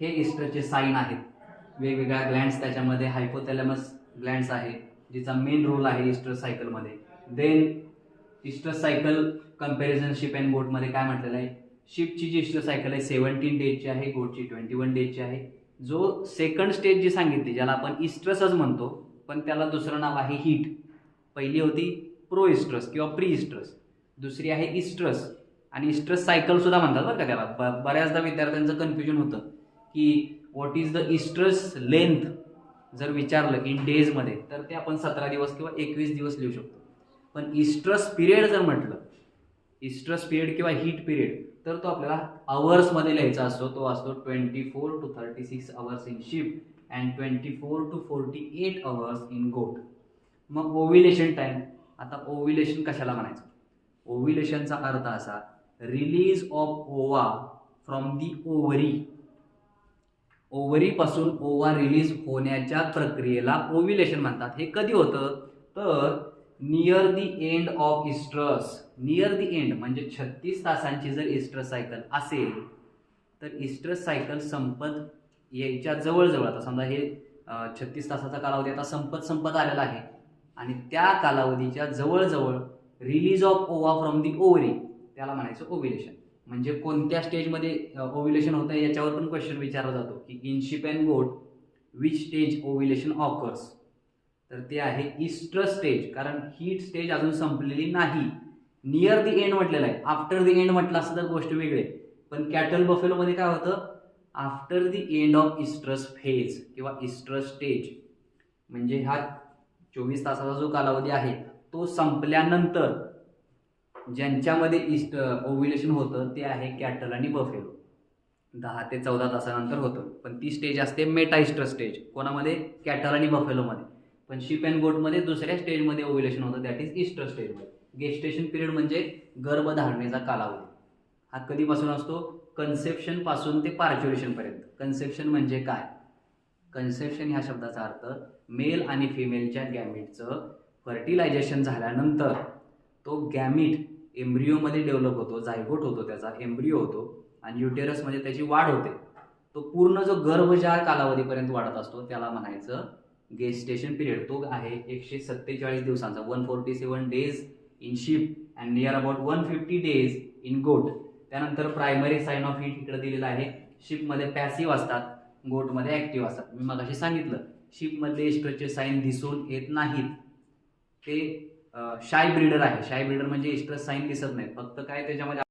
हे इस्टरचे साईन आहेत. वेगवेगळ्या ग्लँड्स त्याच्यामध्ये हायपोथॅलॅमस ग्लँड्स आहे जिचा मेन रोल आहे इस्टर सायकलमध्ये then estrus cycle comparison sheep and बोटमध्ये काय म्हटलेलं आहे? शिपची जी इस्टर सायकल आहे सेवन्टीन डेजची आहे गोटची ट्वेंटी वन डेजची आहे. जो सेकंड स्टेज जी सांगितली ज्याला आपण इस्ट्रसच म्हणतो पण त्याला दुसरं नाव आहे हीट पहिली होती प्रो इस्ट्रस किंवा प्री इस्ट्रस दुसरी आहे इस्ट्रस आणि इस्ट्रस सायकलसुद्धा म्हणतात बरं का त्याला. ब- बऱ्याचदा विद्यार्थ्यांचं कन्फ्युजन होतं. की what is the estrus length जर विचारलं इन डेजमध्ये तर ते आपण सतरा दिवस किंवा एकवीस दिवस लिहू शकतो. पण इस्ट्रस पिरियड जर म्हटलं इस्ट्रस पिरियड किंवा हीट पिरियड तर तो आपल्याला अवर्समध्ये लिहायचा असतो. तो असतो twenty four to thirty six hours in sheep and twenty four to forty eight hours in goat मग ओव्हिलेशन टाईम आता ओव्हिलेशन कशाला म्हणायचं? ओव्हिलेशनचा अर्थ असा release of ova from the ovary ओव्हरीपासून ova release होण्याच्या प्रक्रियेला ओव्हिलेशन म्हणतात. हे कधी होतं? तर near the end of estrus near the end म्हणजे छत्तीस तासांची जर इस्ट्रस सायकल असेल तर इस्ट्रस सायकल संपत यायच्या जवळजवळ आता समजा हे छत्तीस तासाचा कालावधी आता संपत संपत आलेला आहे. आणि त्या कालावधीच्या जवळजवळ release of ova from the ovary त्याला म्हणायचं ओव्हिलेशन म्हणजे कोणत्या स्टेजमध्ये ओव्हिलेशन होतं याच्यावर पण क्वेश्चन विचारला जातो. की in and goat which stage ovulation occurs तर ते आहे इस्ट्रस स्टेज कारण हीट स्टेज अजून संपलेली नाही. नियर दी एंड म्हटलेलं आहे. आफ्टर दी एंड म्हटलं असं तर गोष्ट वेगळी आहे. पण कॅटल बफेलोमध्ये काय होतं? After the end of estrus phase किंवा इस्ट्रस स्टेज म्हणजे हा चोवीस तासाचा जो कालावधी आहे तो संपल्यानंतर ज्यांच्यामध्ये इस्ट ओव्हिलेशन होतं ते आहे कॅटल आणि बफेलो दहा ते चौदा तासानंतर होतं. पण ती स्टेज असते मेटाइस्टर स्टेज कोणामध्ये? कॅटल आणि बफेलोमध्ये पण शिप अँड गोटमध्ये दुसऱ्या स्टेजमध्ये ओव्हिलेशन होतं दॅट इज इस्टर स्टेजमध्ये गेस्टेशन पिरियड म्हणजे गर्भधारणेचा कालावधी. हा कधीपासून असतो? कन्सेप्शनपासून ते पार्च्युरेशनपर्यंत कन्सेप्शन म्हणजे काय? कन्सेप्शन ह्या शब्दाचा अर्थ मेल आणि फिमेलच्या गॅमिटचं फर्टिलायझेशन झाल्यानंतर तो गॅमिट एम्ब्रिओमध्ये डेव्हलप होतो झायगोट होतो त्याचा एम्ब्रिओ होतो आणि युटेरसमध्ये त्याची वाढ होते. तो पूर्ण जो गर्भ ज्या कालावधीपर्यंत वाढत असतो त्याला म्हणायचं गेस्टेशन पिरियड तो आहे एकशे सत्तेचाळीस दिवसांचा. One forty seven days in sheep and near about one fifty days in goat त्यानंतर प्रायमरी साईन ऑफ हीट इकडे दिलेला आहे. शिपमध्ये पॅसिव्ह असतात गोटमध्ये ॲक्टिव्ह असतात. मी मग सांगितलं शिपमधले इस्ट्रोचे साईन दिसून येत नाहीत. ते शाय ब्रीडर आहे. शाय ब्रीडर म्हणजे इस्ट्रस साईन दिसत नाहीत. फक्त काय त्याच्यामध्ये